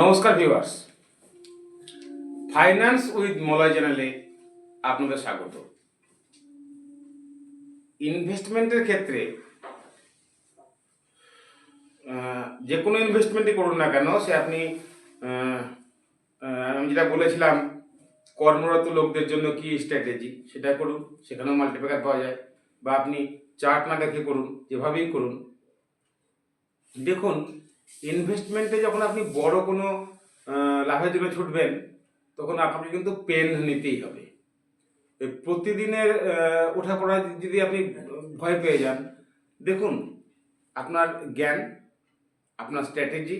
নমস্কার viewers. Finance with Malay চ্যানেলে আপনাদের স্বাগত। ইনভেস্টমেন্টের ক্ষেত্রে যে কোনো ইনভেস্টমেন্টই করুন না কেন, সে আপনি আমি যেটা বলেছিলাম, কর্মরত লোকদের জন্য কি স্ট্র্যাটেজি সেটা করুন, সেখানেও মাল্টিপ্যাকার পাওয়া যায়। বা আপনি চার্ট না দেখে করুন, যেভাবেই করুন। দেখুন ইনভেস্টমেন্টে যখন আপনি বড় কোনো লাভের জন্য ছুটবেন, তখন আপনাকে কিন্তু পেন নিতেই হবে। প্রতিদিনের ওঠা ওঠাপড়া যদি আপনি ভয় পেয়ে যান, দেখুন, আপনার জ্ঞান, আপনার স্ট্র্যাটেজি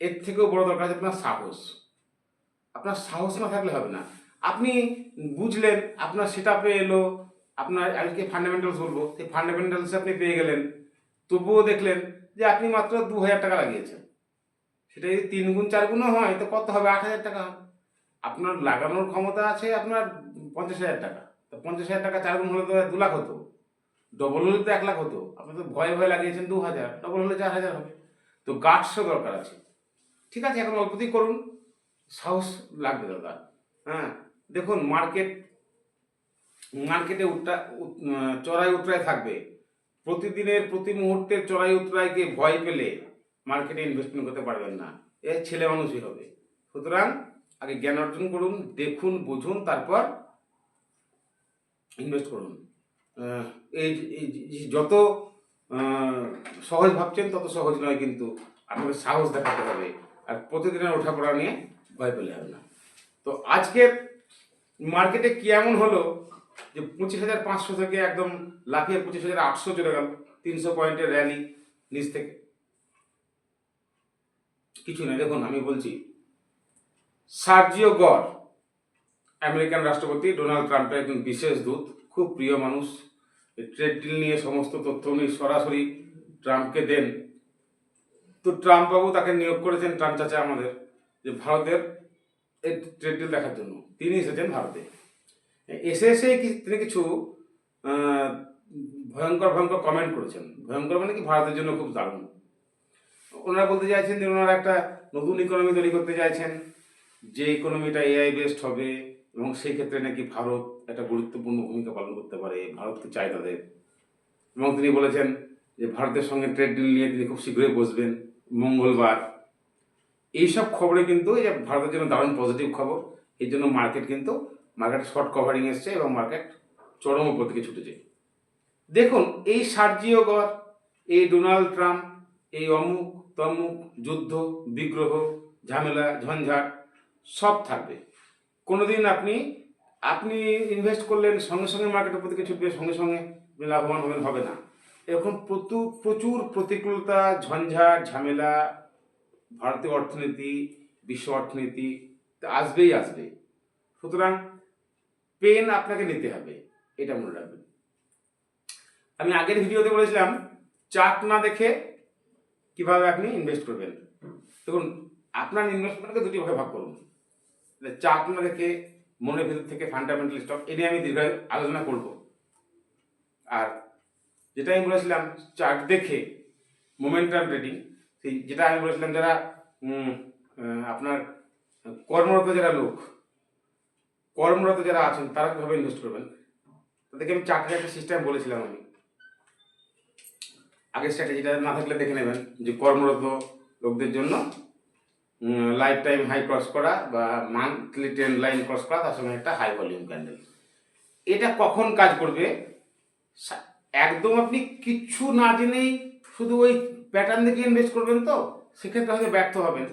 এর থেকেও বড় দরকার আছে আপনার সাহস। আপনার সাহস না থাকলে হবে না। আপনি বুঝলেন, আপনার সেট আপে এলো, আপনার আজকে ফান্ডামেন্টালস বলব, সেই ফান্ডামেন্টালস আপনি পেয়ে গেলেন, তবুও দেখলেন যে আপনি মাত্র দু হাজার টাকা লাগিয়েছেন। সেটা যদি তিন গুণ, চার গুণও হয়, তো কত হবে? আট হাজার টাকা আপনার লাগানোর ক্ষমতা আছে আপনার পঞ্চাশ হাজার টাকা। তো পঞ্চাশ হাজার টাকা চার গুণ হলে তো দু লাখ হতো। ডবল হলে তো এক লাখ হতো। আপনি তো ভয়ে ভয়ে লাগিয়েছেন দু হাজার। ডবল হলে চার হাজার হবে। তো গার্ডসও দরকার আছে। ঠিক আছে, এখন অল্পতেই করুন। সাহস লাগবে দাদা। হ্যাঁ দেখুন, মার্কেট, মার্কেটে উত- চড়াই উতরাই থাকবে। প্রতিদিনের, প্রতি মুহূর্তের চড়াই উতরাইকে ভয় পেলে মার্কেটে ইনভেস্টমেন্ট করতে পারবেন না। এ ছেলে মানুষই হবে। সুতরাং আগে জ্ঞান অর্জন করুন, দেখুন, বুঝুন, তারপর ইনভেস্ট করুন। এই যত সহজ ভাবছেন তত সহজ নয় কিন্তু আপনাকে সাহস দেখাতে হবে। আর প্রতিদিনের ওঠাপড়া নিয়ে ভয় পেলে হবে না। তো আজকের মার্কেটে কি এমন হলো যে পঁচিশ হাজার পাঁচশো থেকে একদম লাফিয়ে পঁচিশ হাজার আটশো চলে গেল, তিনশো পয়েন্টের র্যালি নিচ থেকে। কিছু নেই দেখুন আমি বলছি। সার্জিও গড় আমেরিকান রাষ্ট্রপতি ডোনাল্ড ট্রাম্পের একজন বিশেষ দূত, খুব প্রিয় মানুষ। ট্রেড ডিল নিয়ে সমস্ত তথ্য উনি সরাসরি ট্রাম্পকে দেন। তো ট্রাম্পবাবু তাকে নিয়োগ করেছেন, ট্রাম্প চাচা আমাদের, যে ভারতের এই ট্রেড ডিল দেখার জন্য। তিনি এসেছেন ভারতে। এসে এসে তিনি কিছু ভয়ঙ্কর ভয়ঙ্কর কমেন্ট করেছেন। ভয়ঙ্কর মানে কি ভারতের জন্য খুব দারুণ। ওনারা বলতে চাইছেন যে ওনারা একটা নতুন ইকোনমি তৈরি করতে চাইছেন, যে ইকোনমিটা এআই বেসড হবে, এবং সেই ক্ষেত্রে নাকি ভারত একটা গুরুত্বপূর্ণ ভূমিকা পালন করতে পারে, ভারতকে চাই তাদের এবং তিনি বলেছেন যে ভারতের সঙ্গে ট্রেড ডিল নিয়ে তিনি খুব শীঘ্রই বসবেন, মঙ্গলবার। এইসব খবরে কিন্তু এই যে ভারতের জন্য দারুণ পজিটিভ খবর এই জন্য মার্কেট কিন্তু মার্কেট শর্ট কভারিং এসছে এবং মার্কেট চরম উপর দিকে ছুটেছে। দেখুন, এই সার্জিও গড় এই ডোনাল্ড ট্রাম্প, এই অমুক তমুক যুদ্ধ, বিগ্রহ, ঝামেলা, ঝঞ্ঝাট, সব থাকবে। কোনোদিন আপনি আপনি ইনভেস্ট করলেন, সঙ্গে সঙ্গে মার্কেটের দিকে ছুটবে, সঙ্গে সঙ্গে লাভবান হবেন, হবে না। এরকম প্রচুর প্রচুর প্রতিকূলতা, ঝঞ্ঝাট, ঝামেলা, ভারতীয় অর্থনীতি, বিশ্ব অর্থনীতি আসবেই আসবে সুতরাং পেন আপনাকে নিতে হবে, এটা মনে রাখবেন। আমি আগের ভিডিওতে বলেছিলাম, চার্ট না দেখে কীভাবে আপনি ইনভেস্ট করবেন। দেখুন, আপনার ইনভেস্টমেন্টকে দুটি ভাগে ভাগ করুন। চার্ট না দেখে মনের ভেতর থেকে ফান্ডামেন্টাল স্টক এ নিয়ে আমি দীর্ঘ আলোচনা করব। আর যেটা আমি বলেছিলাম, চার্ট দেখে মোমেন্টাম ট্রেডিং সেই যেটা আমি বলেছিলাম, যারা আপনার কর্মরত যারা লোক কর্মরত যারা আছেন, তারা কীভাবে ইনভেস্ট করবেন? তাদেরকে আমি চার্টের একটা সিস্টেম বলেছিলাম আমি। আগের স্ট্র্যাটেজিটা না থাকলে দেখে নেবেন যে কর্মরত লোকদের জন্য লাইফ টাইম হাই ক্রস করা বা মান্থলি ট্রেন্ড লাইন ক্রস করা, তার সঙ্গে একটা হাই ভলিউম ক্যান্ডেল এটা কখন কাজ করবে? একদম আপনি কিচ্ছু না জেনেই শুধু ওই প্যাটার্ন দেখে ইনভেস্ট করবেন তো? সেক্ষেত্রে হয়তো ব্যর্থ হবেন।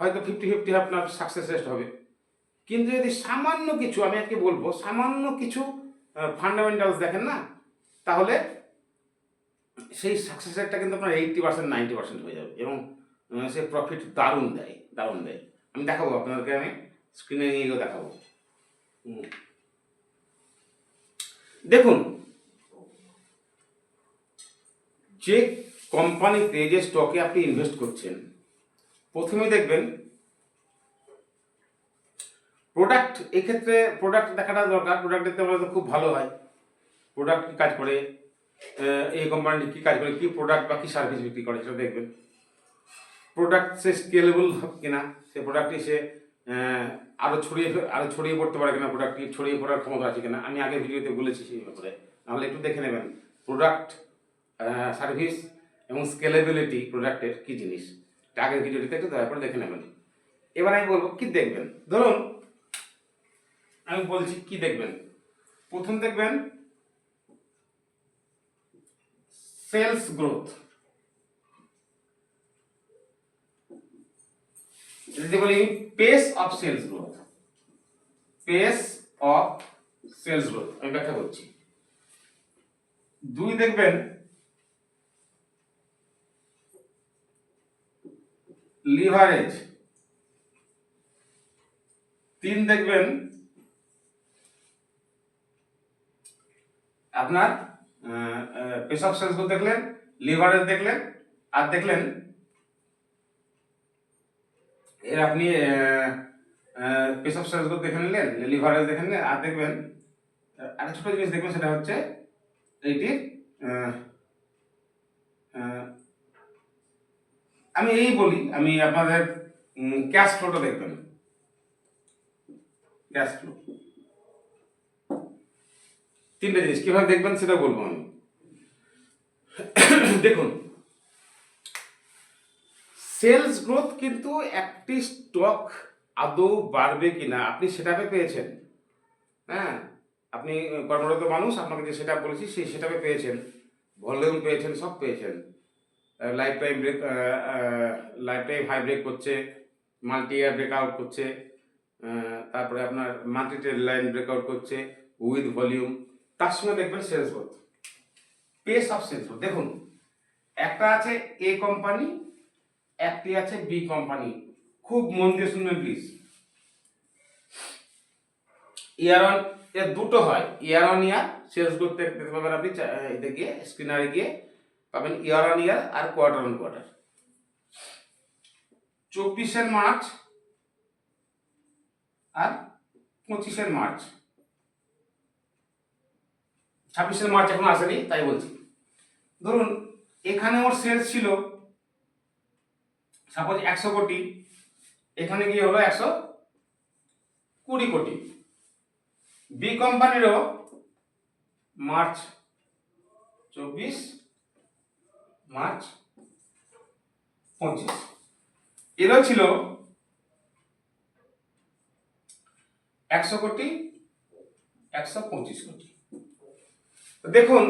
হয়তো ফিফটি ফিফটি আপনার সাকসেস রেস্ট হবে। কিন্তু যদি সামান্য কিছু, আমি আজকে বলব, সামান্য কিছু ফান্ডামেন্টালস দেখেন না, তাহলে সেই সাকসেস রেটটা কিন্তু আপনার এইটটি পার্সেন্ট নাইনটি পার্সেন্ট হয়ে যাবে এবং সে প্রফিট দারুণ দেয় দারুণ দেয়। আমি দেখাবো, আপনাদেরকে আমি স্ক্রিনে নিয়ে গিয়েও দেখাবো। দেখুন, যে কোম্পানিতে যে স্টকে আপনি ইনভেস্ট করছেন প্রথমে দেখবেন প্রোডাক্ট এক্ষেত্রে প্রোডাক্ট দেখাটা দরকার। প্রোডাক্ট দেখতে তো খুব ভালো হয়। প্রোডাক্ট কী কাজ করে? এই কোম্পানি কী কাজ করে? কী প্রোডাক্ট বা কী সার্ভিস বিক্রি করে? সেটা দেখবেন। প্রোডাক্ট সে স্কেলেবল কিনা? সে প্রোডাক্টটি সে আরও ছড়িয়ে আরও ছড়িয়ে পড়তে পারে কিনা? প্রোডাক্টটি ছড়িয়ে পড়ার ক্ষমতা আছে কিনা? আমি আগের ভিডিওতে বলেছি সেই ব্যাপারে। নাহলে একটু দেখে নেবেন। প্রোডাক্ট সার্ভিস এবং স্কেলেবিলিটি প্রোডাক্টের কি জিনিস? আগের ভিডিওটিতে একটু দয়া করে দেখে নেবেন। এবার আমি বলব, কি দেখবেন? ধরুন আমি বলছি, কি দেখবেন? প্রথম দেখবেন সেলস গ্রোথ। যদি বলি, pace of sales growth. Pace of sales growth. আমি ব্যাখ্যা করছি। দুই দেখবেন, লিভারেজ। তিন দেখবেন আপনার পেশাব সেলস দেখলেন লিভারেজ দেখলেন আর দেখলেন এর আপনি পেশাব সেলস দেখে নিলেন লিভারেজ দেখে নিলেন আর দেখবেন আরেকটা ছোট জিনিস দেখবেন সেটা হচ্ছে আহ, আমি এই বলি আমি আপনাদের ক্যাশ ফ্লোটা দেখবেন। ক্যাশ ফ্লো তিনটে জিনিস, কীভাবে দেখবেন সেটা বলব আমি। দেখুন সেলস গ্রোথ কিন্তু একটি স্টক আদৌ বাড়বে কিনা, আপনি সেটাপে পেয়েছেন। হ্যাঁ আপনি কর্মরত মানুষ, আপনাকে যে সেটা বলেছি, সেই সেটাপে পেয়েছেন। ভলিউম পেয়েছেন, সব পেয়েছেন। Life time break life time high break করছে মাল্টি ইয়ার ব্রেকআউট করছে তারপরে আপনার মাল্টি ট্রেড লাইন ব্রেকআউট করছে উইথ ভলিউম তার সঙ্গে দেখবেন sales growth pace of sales growth দেখুন, একটা আছে এ কোম্পানি একটি আছে বি কোম্পানি খুব মন দিয়ে শুনবেন প্লিজ ইয়ার অন এর দুটো হয়। Year on year sales growth দেখতে পাবেন আপনি এতে গিয়ে স্ক্রিনারে গিয়ে পাবেন ইয়ার অন ইয়ার আর কোয়ার্টার অন কোয়ার্টার চব্বিশের মার্চ আর পঁচিশের মার্চ। ছাব্বিশের মার্চ এখন আসেনি, তাই বলছি। ধরুন, এখানে ওর সেলস ছিল সাপোজ একশো কোটি, এখানে গিয়ে হলো একশো কুড়ি কোটি। বি কোম্পানিরও মার্চ চব্বিশ, মার্চ পঁচিশ। এরও ছিল একশো কোটি, একশো পঁচিশ কোটি। দেখুন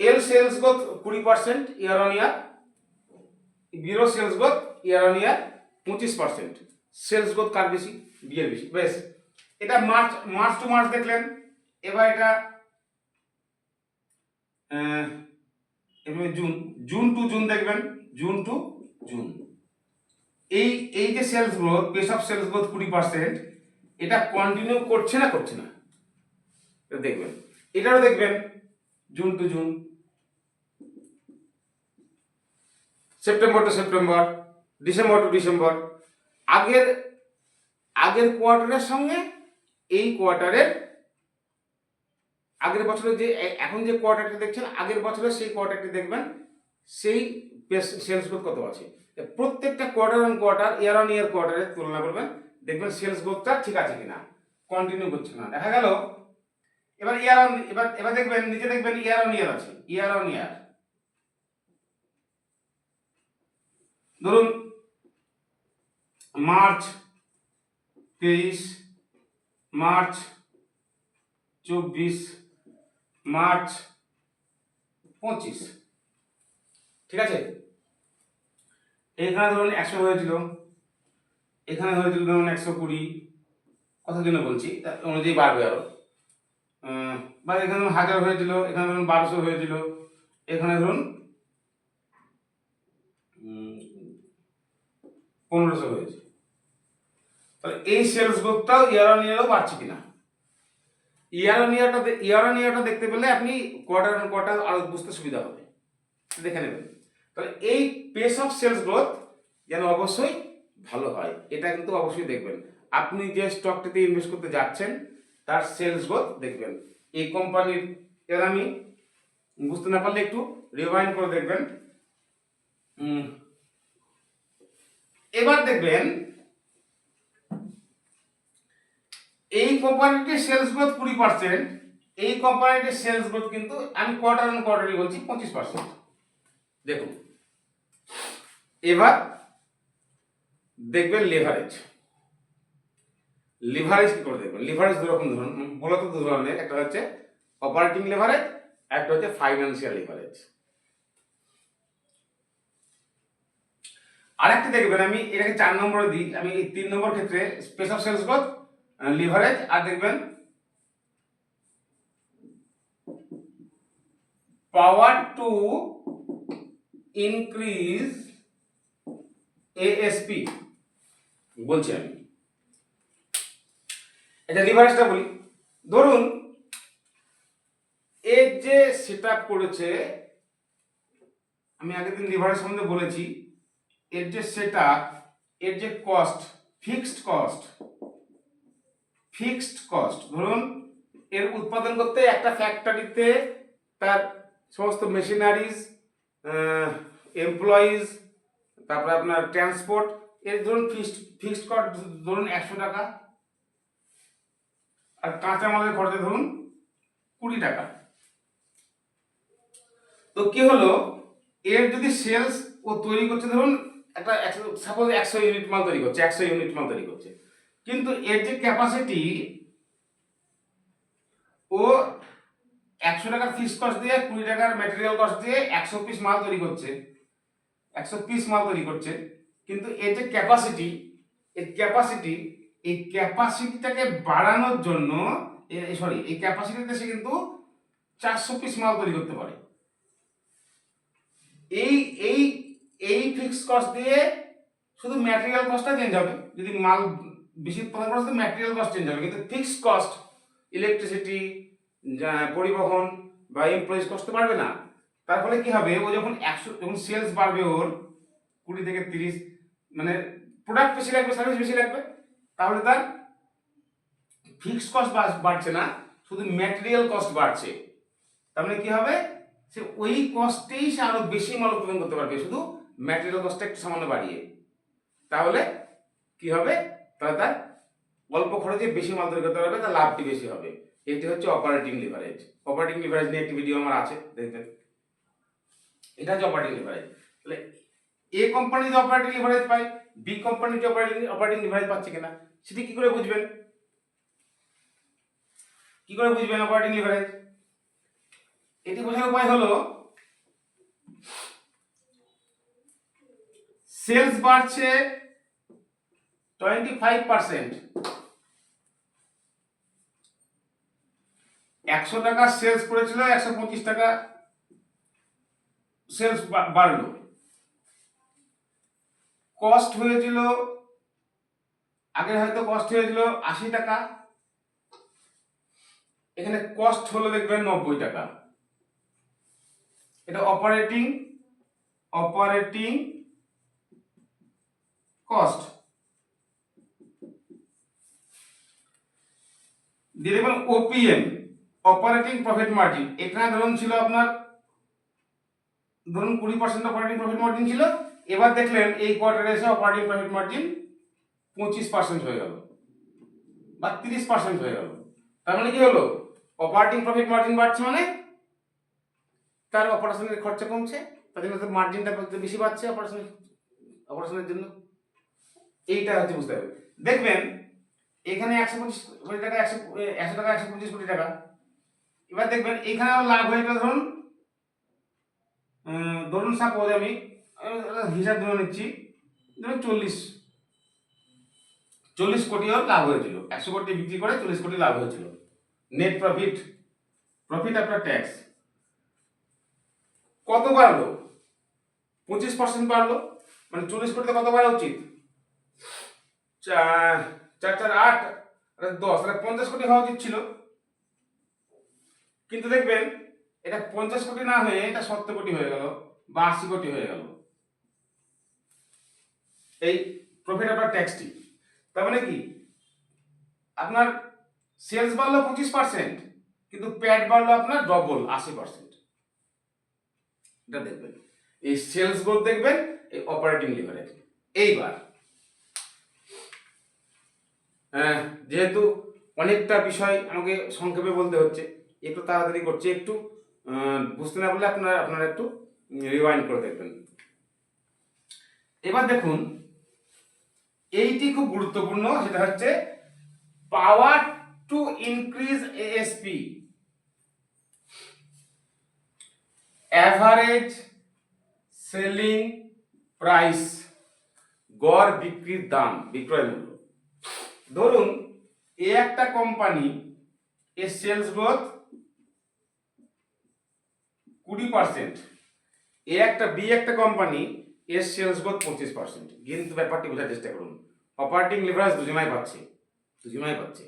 এল সেলস গ্রোথ কুড়ি percent year on year বিরো sales growth year on year পঁচিশ পার্সেন্ট সেলস গ্রোথ কার বেশি? বিয়ের বেশি। বেশ, এটা মার্চ মার্চ টু মার্চ দেখলেন, এবার এটা জুন জুন টু জুন দেখবেন জুন টু জুন এই এই যে sales growth pace of sales growth কুড়ি পার্সেন্ট এটা কন্টিনিউ করছে না করছে না। দেখবেন। এটাও দেখবেন, June to June. September to September, December to December. আগের আগের কোয়ার্টারের সঙ্গে এই কোয়ার্টারের আগের বছরের যে, এখন যে কোয়ার্টারটি দেখছেন, আগের বছরের সেই কোয়ার্টারটি দেখবেন, সেই সেলস গ্রোথ কত আছে? প্রত্যেকটা quarter on quarter, year on year কোয়ার্টারের তুলনা করবেন, দেখবেন সেলস গ্রোথটা ঠিক আছে কিনা, কন্টিনিউ করছে না। দেখা গেল এবার ইয়ার অন, এবার এবার দেখবেন, নিচে দেখবেন ইয়ার অন ইয়ার আছে, ইয়ার অন ইয়ার। ধরুন, মার্চ তেইশ, মার্চ চব্বিশ, মার্চ পঁচিশ। ঠিক আছে? এখানে ধরুন একশো হয়েছিল, এখানে হয়েছিল ধরুন একশো কুড়ি। কথার জন্য বলছি অনুযায়ী বাড়বে আরও। বা এখানে ধরুন হাজার হয়েছিল, এখানে ধরুন বারোশো হয়েছিল, এখানে ধরুন পনেরোশো হয়েছে। তাহলে এই সেলস গ্রোথটাও ইয়ার অন ইয়ারও বাড়ছে কিনা? ইয়ার অন ইয়ারটা ইয়ার অন ইয়ারটা দেখতে পেলে আপনি কোয়ার্টার অন কোয়ার্টার আরও বুঝতে সুবিধা হবে। দেখে নেবেন। তাহলে এই পেস অফ সেলস গ্রোথ যেন অবশ্যই ভালো হয়, এটা কিন্তু অবশ্যই দেখবেন। আপনি যে স্টকটিতে ইনভেস্ট করতে যাচ্ছেন তার সেলস গ্রোথ দেখবেন। এই কোম্পানির এর আমি বুঝতে না পারলে একটু রিভাইন্ড করে দেখবেন। এবার দেখবেন, এই কোম্পানিটির সেলস গ্রোথ কুড়ি পার্সেন্ট এই কোম্পানিটির সেলস গ্রোথ কিন্তু আমি কোয়ার্টার অন কোয়ার্টারই বলছি পঁচিশ পার্সেন্ট দেখুন, এবার দেখবেন লেভারেজ লিভারেজ কি করে দেখবেন? লিভারেজ দু রকম ধরুন। মূলত দু ধরনের। একটা হচ্ছে অপারেটিং লিভারেজ একটা হচ্ছে ফাইন্যান্সিয়াল লিভারেজ আরেকটা দেখবেন, আমি এটাকে চার নম্বরে দিই। আমি এই তিন নম্বর ক্ষেত্রে স্পেশাল সেলস গ্রোথ লিভারেজ আর দেখবেন পাওয়ার টু ইনক্রিজ এএসপি বলছি আমি। এটা লিভারেজটা বলি। ধরুন এর যে সেট করেছে, আমি আগের দিন লিভারেজ সম্বন্ধে বলেছি, এর যে সেট এর যে cost fixed cost fixed cost ধরুন, এর উৎপাদন করতে একটা ফ্যাক্টরিতে তার সমস্ত মেশিনারিজ এমপ্লয়িজ তারপরে আপনার ট্রান্সপোর্ট এর ধরুন ফিক্সড ফিক্সড কস্ট ধরুন একশো টাকা। আর কাঁচা মালের খরচা ধরুন কুড়ি টাকা। তো কি হলো? এর যদি সেলস ও তৈরি করছে, ধরুন একটা সাপোজ একশো ইউনিট মাল তৈরি করছে, একশো ইউনিট মাল তৈরি করছে। কিন্তু এর যে ক্যাপাসিটি ও একশো টাকার ফিক্স কস্ট দিয়ে কুড়ি টাকার ম্যাটেরিয়াল কস্ট দিয়ে একশো পিস মাল তৈরি করছে। একশো পিস মাল তৈরি করছে। কিন্তু এর যে ক্যাপাসিটি এর ক্যাপাসিটি এই ক্যাপাসিটিটাকে বাড়ানোর জন্য সরি এই ক্যাপাসিটিতে সে কিন্তু চারশো পিস মাল তৈরি করতে পারে। এই এই এই ফিক্স কস্ট দিয়ে শুধু ম্যাটেরিয়াল কস্টটা চেঞ্জ হবে। যদি মাল বেশি উৎপাদন করা তো ম্যাটেরিয়াল কস্ট চেঞ্জ হবে। কিন্তু ফিক্স কস্ট ইলেকট্রিসিটি পরিবহন বা এমপ্লয়িজ কস্ট বাড়বে না। তার ফলে কী হবে? ও যখন একশো, যখন সেলস বাড়বে ওর কুড়ি থেকে তিরিশ মানে প্রোডাক্ট বেশি লাগবে সার্ভিস বেশি লাগবে। তাহলে তার ফিক্সড কস্ট বাড়ছে না, শুধু ম্যাটেরিয়াল কস্ট বাড়ছে। তার মানে কি হবে? সে ওই কস্টেই সে আরও বেশি মাল উৎপাদন করতে পারবে, শুধু ম্যাটেরিয়াল কস্টটা একটু সামান্য বাড়িয়ে। তাহলে কি হবে? তাহলে তার অল্প খরচে বেশি মাল তৈরি করতে পারবে, তার লাভটি বেশি হবে। এটি হচ্ছে অপারেটিং লিভারেজ অপারেটিং লিভারেজ নিয়ে একটি ভিডিও আমার আছে দেখবেন এটা হচ্ছে অপারেটিং লিভারেজ তাহলে এ কোম্পানি যদি অপারেটিং লিভারেজ পায়। বি কোম্পানি যে অপারেটিং অপারেটিং লিভারেজ পাচ্ছে কিনা, সেটি কি করে বুঝবেন? কি করে বুঝবেন অপারেটিং লিভারেজ এটি বোঝার উপায় হলো সেলস বাড়ছে টোয়েন্টি ফাইভ পার্সেন্ট একশো টাকা সেলস করেছিল, একশো পঁচিশ টাকা সেলস বাড়লো। কস্ট হয়েছিল আগে হয়তো কস্ট হয়েছিল আশি টাকা। এখানে কস্ট হলো দেখবেন নব্বই টাকা। এটা অপারেটিং অপারেটিং কস্ট দিয়ে দেখবেন ওপিএম অপারেটিং প্রফিট মার্জিন এখানে ধরুন ছিল আপনার, ধরুন কুড়ি পার্সেন্ট অপারেটিং প্রফিট মার্জিন ছিল এবার দেখলেন এই কোয়ার্টারে এসে অপারেটিং প্রফিট মার্জিন পঁচিশ পার্সেন্ট হয়ে গেল বা তিরিশ পার্সেন্ট হয়ে গেল। তার মানে কি হলো? অপারেটিং প্রফিট মার্জিন বাড়ছে মানে তার অপারেশনের খরচা কমছে, তার জন্য মার্জিনটা বেশি বাড়ছে অপারেশনের অপারেশনের জন্য। এইটা হচ্ছে বুঝতে হবে। দেখবেন, এখানে একশো পঁচিশ কোটি টাকা, একশো একশো টাকা, একশো পঁচিশ কোটি টাকা। এবার দেখবেন এখানে লাভ হয়ে গেল ধরুন ধরুন সাপোজ আমি হিসাব ধরে নিচ্ছি। ধরুন চল্লিশ। চল্লিশ কোটি ওর লাভ হয়েছিল। একশো কোটি বিক্রি করে চল্লিশ কোটি লাভ হয়েছিল। Net profit profit after tax কত বাড়লো? পঁচিশ পার্সেন্ট বাড়লো। মানে চল্লিশ কোটিতে কত বাড়া উচিত? চার চার আট দশ, তাহলে পঞ্চাশ কোটি হওয়া উচিত ছিল। কিন্তু দেখবেন, এটা পঞ্চাশ কোটি না হয়ে এটা সত্তর কোটি হয়ে গেল, বা আশি কোটি হয়ে গেল। এই প্রফিট আফটার ট্যাক্সটি তার মানে কি? আপনার সেলস বাড়লো পঁচিশ পার্সেন্ট কিন্তু প্যাড বাড়লো আপনার ডবল আশি পার্সেন্ট এটা দেখবেন। এই সেলস গ্রোথ দেখবেন, এই অপারেটিং লিভারেজ এইবার যেহেতু অনেকটা বিষয় আমাকে সংক্ষেপে বলতে হচ্ছে, একটু তাড়াতাড়ি করছি একটু বুঝতে না পারলে আপনারা আপনারা একটু রিওয়াইন্ড করে দেখবেন। এবার দেখুন এইটি খুব গুরুত্বপূর্ণ, সেটা হচ্ছে power to increase ASP average selling price গড় বিক্রির দাম, বিক্রয় মূল্য। ধরুন, এ একটা কোম্পানি এর সেলস গ্রোথ কুড়ি পার্সেন্ট এ একটা, বি একটা কোম্পানি এর সেলস গ্রোথ পঁচিশ পার্সেন্ট কিন্তু ব্যাপারটি বোঝার চেষ্টা করুন। অপারেটিং লিভারেজ দুজনাই পাচ্ছে দুজনাই পাচ্ছে।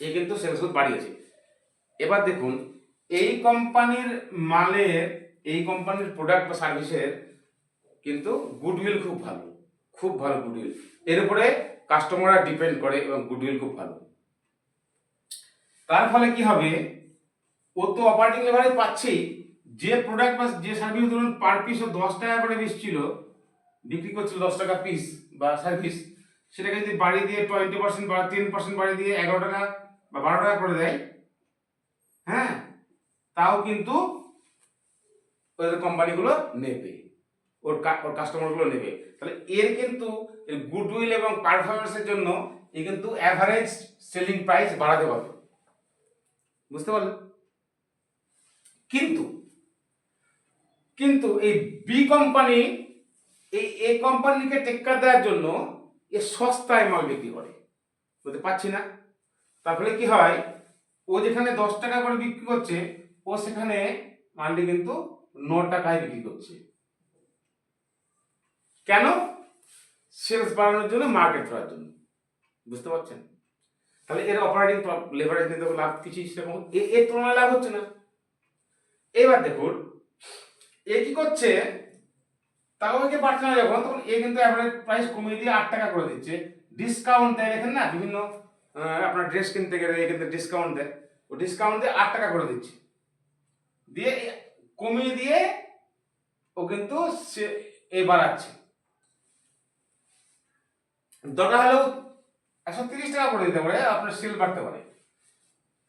এ কিন্তু সেলস গ্রোথ বাড়িয়েছে। এবার দেখুন, এই কোম্পানির মালের, এই কোম্পানির প্রোডাক্ট বা সার্ভিসের কিন্তু গুডউইল খুব ভালো খুব ভালো গুডউইল এর উপরে কাস্টমাররা ডিপেন্ড করে এবং গুডউইল খুব ভালো। তার ফলে কি হবে? ও তো অপারেটিং লেভারেজ পাচ্ছেই। যে প্রোডাক্ট বা যে সার্ভিস ধরুন পার পিস ও দশ টাকা করে বেশ ছিল বিক্রি করছিল দশ টাকা পিস বা সার্ভিস সেটাকে যদি বাড়িয়ে দিয়ে টোয়েন্টি পার্সেন্ট বা টেন পার্সেন্ট বাড়িয়ে দিয়ে এগারো টাকা বা বারো টাকা করে দেয় হ্যাঁ তাও কিন্তু ওদের কোম্পানিগুলো নেবে, ওর ওর কাস্টমারগুলো নেবে। তাহলে এর কিন্তু গুডউইল এবং পারফরমেন্সের জন্য এ কিন্তু অ্যাভারেজ সেলিং প্রাইস বাড়াতে পারবে। বুঝতে পারলেন কিন্তু কিন্তু এই বি কোম্পানি এই এ কোম্পানিকে টেক্কা দেওয়ার জন্য এ সস্তায় মাল বিক্রি করে। বুঝতে পারছি না? তারপরে কি হয়, ও যেখানে দশ টাকা করে বিক্রি করছে, ও সেখানে মালটি কিন্তু ন টাকায় বিক্রি করছে। কেন? সেলস বাড়ানোর জন্য মার্কেট করার জন্য। বুঝতে পারছেন? তাহলে এর অপারেটিং লেভারেজ নিতে লাভ কিছু সেরকম এর তুলনায় লাভ হচ্ছে না। এবার দেখুন, এ কি করছে তাও একে পারছে না যখন তখন এ কিন্তু অ্যাভারেজ প্রাইস কমিয়ে দিয়ে আট টাকা করে দিচ্ছে। ডিসকাউন্ট দেয়, দেখেন না, বিভিন্ন আপনার ড্রেস কিনতে গেলে এ কিন্তু ডিসকাউন্ট দেয়। ও ডিসকাউন্ট দিয়ে আট টাকা করে দিচ্ছে। দিয়ে কমিয়ে দিয়ে ও কিন্তু সে এ বাড়াচ্ছে। দরকার হলেও একশো তিরিশ টাকা করে দিতে পারে, আপনার সেল বাড়তে পারে।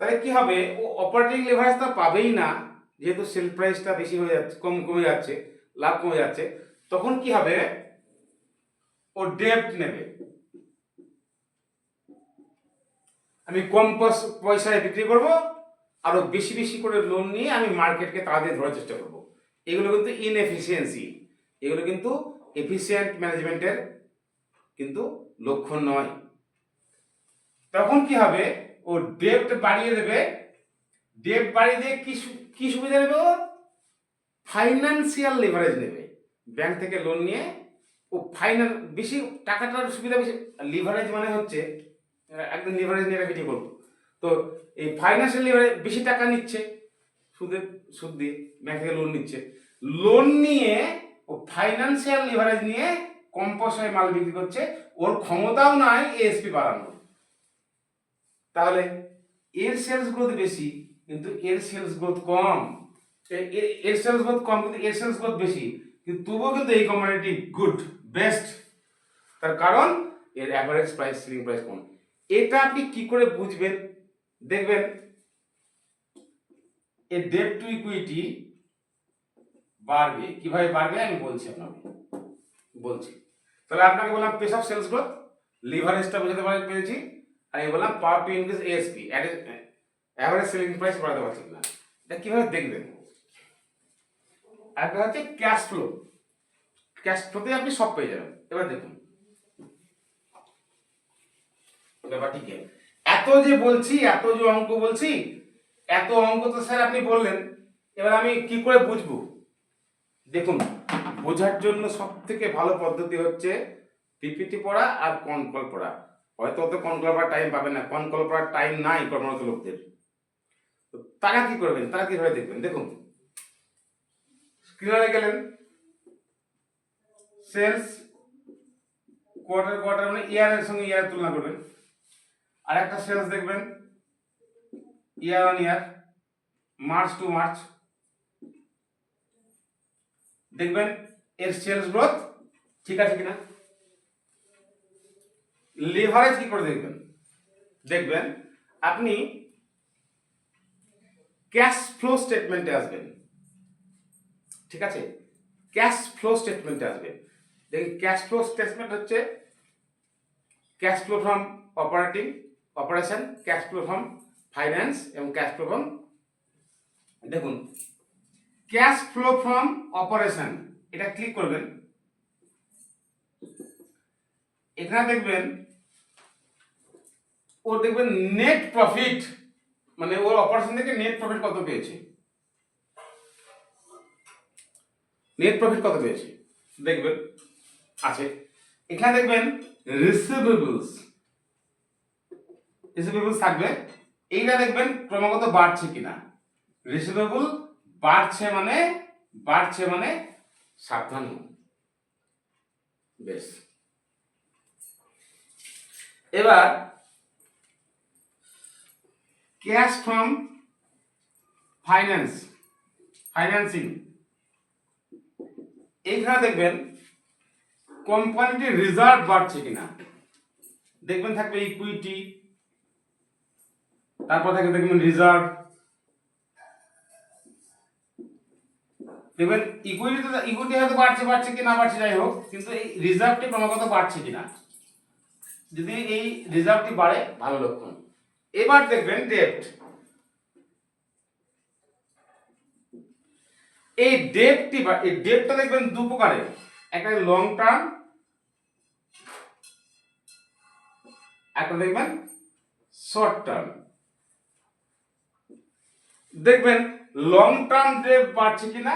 তাহলে কি হবে? ও অপারেটিং লেভারেজটা পাবেই না, যেহেতু সেল প্রাইসটা বেশি হয়ে যাচ্ছে, কম কমে যাচ্ছে, লাভ কমে যাচ্ছে। তখন কি হবে? ও ডেপ্ট নেবে। আমি কম পয়সায় বিক্রি করব, আরও বেশি বেশি করে লোন নিয়ে আমি মার্কেটকে তাড়াতাড়ি ধরার চেষ্টা করব। এগুলো কিন্তু ইনএফিসিয়েন্সি এগুলো কিন্তু এফিসিয়েন্ট ম্যানেজমেন্টের কিন্তু লক্ষণ নয়। তখন কি হবে? ও ডেপ্ট বাড়িয়ে দেবে। ডেপ্ট বাড়িয়ে দিয়ে কি কি সুবিধা নেবে ও? ফাইন্যান্সিয়াল লিভারেজ নেবে। ব্যাংক থেকে লোন নিয়ে ও ফাইনাল বেশি টাকাটার সুবিধা বেশি লিভারেজ মানে হচ্ছে একদম লিভারেজ নিয়ে ভিডিও করব তো এই ফাইন্যান্সিয়াল লিভারেজ বেশি টাকা নিচ্ছে সুদের সুদ দিয়ে ব্যাংক থেকে লোন নিচ্ছে। লোন নিয়ে ও ফাইন্যান্সিয়াল লিভারেজ নিয়ে কম পয়সায় মাল বিক্রি করছে, ওর ক্ষমতাও নাই এএসপি বাড়ানোর। তাহলে এর সেলস গ্রোথ বেশি, কিন্তু এর সেলস গ্রোথ কম। এর সেলস গ্রোথ কম, কিন্তু এর সেলস গ্রোথ বেশি। কিন্তু তবুও কিন্তু এই কোম্পানিটি গুড বেস্ট তার কারণ, এর অ্যাভারেজ প্রাইস সেলিং প্রাইস কম। এটা আপনি কি করে বুঝবেন? দেখবেন এর ডেট টু ইকুইটি বাড়বে। কীভাবে বাড়বে? আমি বলছি আপনাকে। বলছি। তাহলে আপনাকে বললাম পেস অফ সেলস গ্রোথ লিভারেজটা বোঝাতে পারি পেরেছি। আর আমি বললাম power to increase ASP average selling price বাড়াতে পারছি না এটা কীভাবে দেখবেন? একটা হচ্ছে ক্যাশ ফ্লো ক্যাশ ফ্লোতে আপনি সব পেয়ে যাবেন। এবার দেখুন। ব্যাপারটি কি? এত যে বলছি, এত যে অঙ্ক বলছি, এত অঙ্ক তো স্যার আপনি বললেন। এবার আমি কি করে বুঝব? দেখুন, বোঝার জন্য সব থেকে ভালো পদ্ধতি হচ্ছে পিপিটি পড়া আর কনকল পড়া। হয়তো অত কনকল পড়ার টাইম পাবেন না। কনকল পড়ার টাইম নাই কর্মরত লোকদের। তারা কি করবেন? তারা কীভাবে দেখবেন? দেখুন স্ক্রিনারে গেলেন? সেলস কোয়ার্টার কোয়ার্টার মানে ইয়ারের সঙ্গে ইয়ার তুলনা করবেন। আর একটা সেলস দেখবেন। Year on year, March to March. দেখবেন এর সেলস গ্রোথ ঠিক আছে কিনা? লিভারেজ কি করে দেখবেন? দেখবেন আপনি ক্যাশ ফ্লো স্টেটমেন্টে আসবেন। ঠিক আছে? ক্যাশ ফ্লো স্টেটমেন্টে আসবে। দেখুন ক্যাশ ফ্লো স্টেটমেন্ট হচ্ছে cash flow from operating operation cash flow from finance এবং ক্যাশ ফ্লো ফ্রম দেখুন ক্যাশ ফ্লো ফ্রম অপারেশন এটা ক্লিক করবেন। এখানে দেখবেন ও দেখবেন নেট প্রফিট মানে ওর অপারেশন থেকে নেট প্রফিট কত পেয়েছে? নেট প্রফিট কত পেয়েছে? দেখবেন। আছে। এখানে দেখবেন রিসিভেবলস রিসিভেবলস থাকবে। এইটা দেখবেন ক্রমাগত বাড়ছে কিনা। রিসিভেবল বাড়ছে মানে বাড়ছে মানে সাবধান হন। বেশ। এবার ক্যাশ ফ্রম ফাইন্যান্স ফাইন্যান্সিং এইখানে দেখবেন কোম্পানিটির রিজার্ভ বাড়ছে কিনা। দেখবেন থাকবে ইকুইটি তারপর থাকবে দেখবেন রিজার্ভ দেখবেন ইকুইটি তো ইকুইটি হয়তো বাড়ছে বাড়ছে কি না বাড়ছে যাই হোক, কিন্তু এই রিজার্ভটি ক্রমাগত বাড়ছে কিনা। যদি এই রিজার্ভটি বাড়ে, ভালো লক্ষণ। এবার দেখবেন ডেপ্ট এই ডেপটি বা এই ডেপটা দেখবেন দু প্রকারের একটা লং টার্ম একটা দেখবেন শর্ট টার্ম দেখবেন লং টার্ম ডেপ বাড়ছে কিনা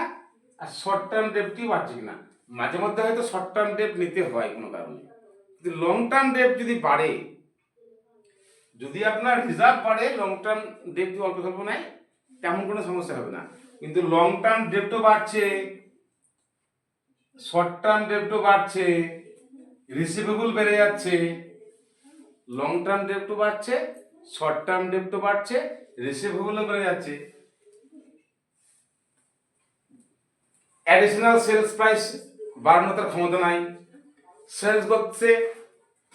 আর শর্ট টার্ম ডেপটি বাড়ছে কিনা। মাঝে মধ্যে হয়তো শর্ট টার্ম ডেপ নিতে হয় কোনো কারণে। কিন্তু লং টার্ম ডেপ যদি বাড়ে, যদি আপনার রিজার্ভ বাড়ে লং টার্ম ডেপ যদি অল্প স্বল্প নেয়, তেমন কোনো সমস্যা হবে না। কিন্তু লং টার্ম ডেপটও বাড়ছে শর্ট টার্ম ডেপটও বাড়ছে রিসিভেবল বেড়ে যাচ্ছে লং টার্ম ডেপটও বাড়ছে শর্ট টার্ম ডেপটও বাড়ছে রিসিভেবলও বেড়ে যাচ্ছে। অ্যাডিশনাল সেলস প্রাইস বাড়ানোর তার ক্ষমতা নাই। সেলস বক্সে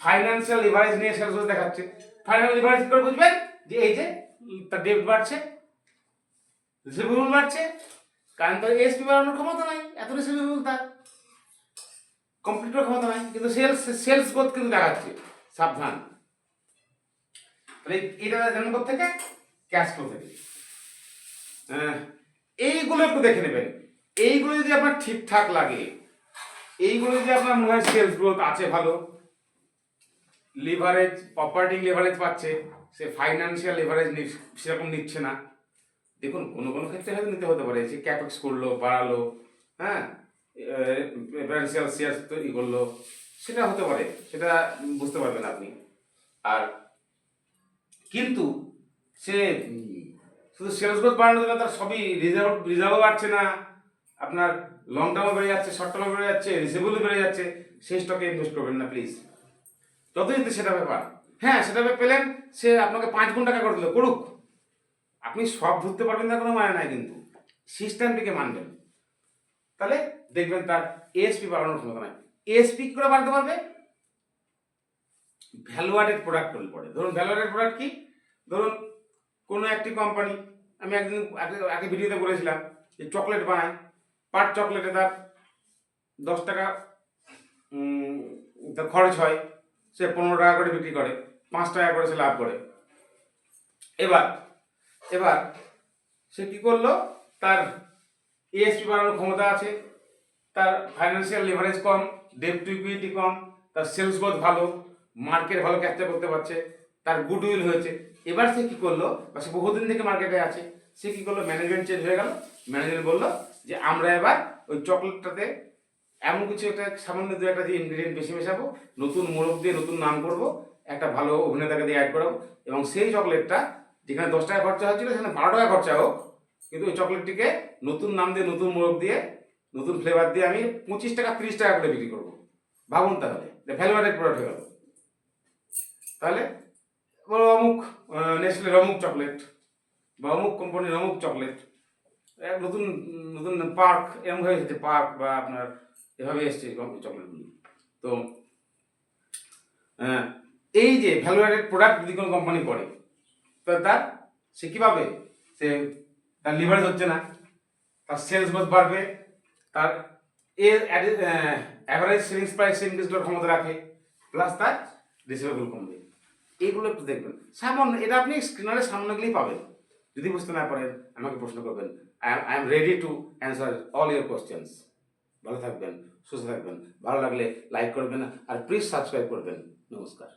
ফাইন্যান্সিয়াল লিভারেজ নিয়ে সেলস দেখাচ্ছে। ফাইন্যান্সিয়াল লিভারেজ করে বুঝবেন? যে এই যে, তার ডেট বাড়ছে রিসিভেবল বাড়ছে, কারণ তার এসপি বাড়ানোর ক্ষমতা নাই এত রিসিভেবল তার। কমপ্লিট করার ক্ষমতা নাই, কিন্তু সেলস সেলস গ্রোথ কিন্তু দেখাচ্ছে সাবধান। তাহলে এটা জানেন থেকে ক্যাশ ফ্লো থেকে। এইগুলো একটু দেখে নেবেন। এইগুলো যদি আপনার ঠিকঠাক লাগে, এইগুলো যদি আপনার মনে হয় সেলস গ্রোথ আছে ভালো লিভারেজ অপারেটিং লিভারেজ পাচ্ছে, সে ফাইন্যান্সিয়াল লিভারেজ সেরকম নিচ্ছে না। দেখুন, কোনো কোনো ক্ষেত্রে হয়তো নিতে হতে পারে যে ক্যাপেক্স করল, বাড়ালো হ্যাঁ? প্রেফারেন্সিয়াল শেয়ার তৈরি করল, সেটা হতে পারে, সেটা বুঝতে পারবেন আপনি। আর কিন্তু সে, শুধু সেলস গ্রোথ বাড়ানোর জন্য তার সবই রিজার্ভ রিজার্ভও বাড়ছে না। আপনার লং টার্মও বেড়ে যাচ্ছে শর্ট টার্মও বেড়ে যাচ্ছে রিসেবলও বেড়ে যাচ্ছে, সেই স্টকে ইনভেস্ট করবেন না প্লিজ যতই কিন্তু সেটা ব্যাপার হ্যাঁ সেটা পেলেন, সে আপনাকে পাঁচ গুণ টাকা করে দিল, করুক। আপনি সব ধরতে পারবেন না, কোনো মানে নাই কিন্তু। সিস্টেমটিকে মানবেন। তাহলে দেখবেন তার এএসপি বাড়ানোর ক্ষমতা নাই। এএসপি কি করে বাড়াতে পারবে? ভ্যালুয়ারেড প্রোডাক্ট হলে পড়ে ধরুন ভ্যালুয়ারেড প্রোডাক্ট কি? ধরুন কোনো একটি কোম্পানি আমি একদিন, আগে ভিডিওতে বলেছিলাম যে চকলেট বানায়। পার চকলেটে তার দশ টাকা তার খরচ হয়। সে পনেরো টাকা করে বিক্রি করে, পাঁচ টাকা করে সে লাভ করে। এবার এবার সে কি করল? তার এএসপি বাড়ানোর ক্ষমতা আছে, তার ফাইন্যান্সিয়াল লিভারেজ কম ডেপ টু ইকুইটি কম, তার সেলস গ্রোথ ভালো মার্কেট ভালো ক্যাপচার করতে পারছে, তার গুডউইল হয়েছে। এবার সে কি করল? বা সে বহুদিন থেকে মার্কেটে আছে, সে কি করল? ম্যানেজমেন্ট চেঞ্জ হয়ে গেল। ম্যানেজমেন্ট বলল যে, আমরা এবার ওই চকলেটটাতে এমন কিছু একটা সামান্য দু একটা যে ইনগ্রিডিয়েন্ট বেশি মেশাবো, নতুন মোড়ক দিয়ে নতুন নাম করব, একটা ভালো অভিনেতাকে দিয়ে অ্যাড করাবো এবং সেই চকলেটটা যেখানে দশ টাকা খরচা হচ্ছিল সেখানে বারো টাকা খরচা হোক। কিন্তু ওই চকলেটটিকে নতুন নাম দিয়ে, নতুন মোড়ক দিয়ে, নতুন ফ্লেভার দিয়ে আমি পঁচিশ টাকা, তিরিশ টাকা করে বিক্রি করব। ভাবুন তাহলে ভ্যালুয়ারেড প্রোডাক্ট হয়ে গেল। তাহলে অমুক নেসলের অমুক চকলেট বা অমুক কোম্পানির অমুক চকলেট এক নতুন নতুন পার্ক এরকম হয়ে এসেছে পার্ক বা আপনার এভাবে এসছে চকলেটগুলি তো এই যে ভ্যালু অ্যাডেড প্রোডাক্ট যদি কোনো কোম্পানি করে তার সে কী পাবে সে তার লিভারেজ হচ্ছে না। তার সেলস গ্রোথ বাড়বে। তার এর অ্যাভারেজ সেভিংস প্রাইস ইনক্রিজ করার ক্ষমতা রাখে। প্লাস তার রিসিভেবল কমবে। এইগুলো একটু দেখবেন। সামান্য এটা আপনি স্ক্রিনারের সামনে গেলেই পাবেন। যদি বুঝতে না পারেন, আমাকে প্রশ্ন করবেন। I am ready to answer all your questions ভালো থাকবেন, সুস্থ থাকবেন। ভালো লাগলে লাইক করবেন আর প্লিজ সাবস্ক্রাইব করবেন। নমস্কার।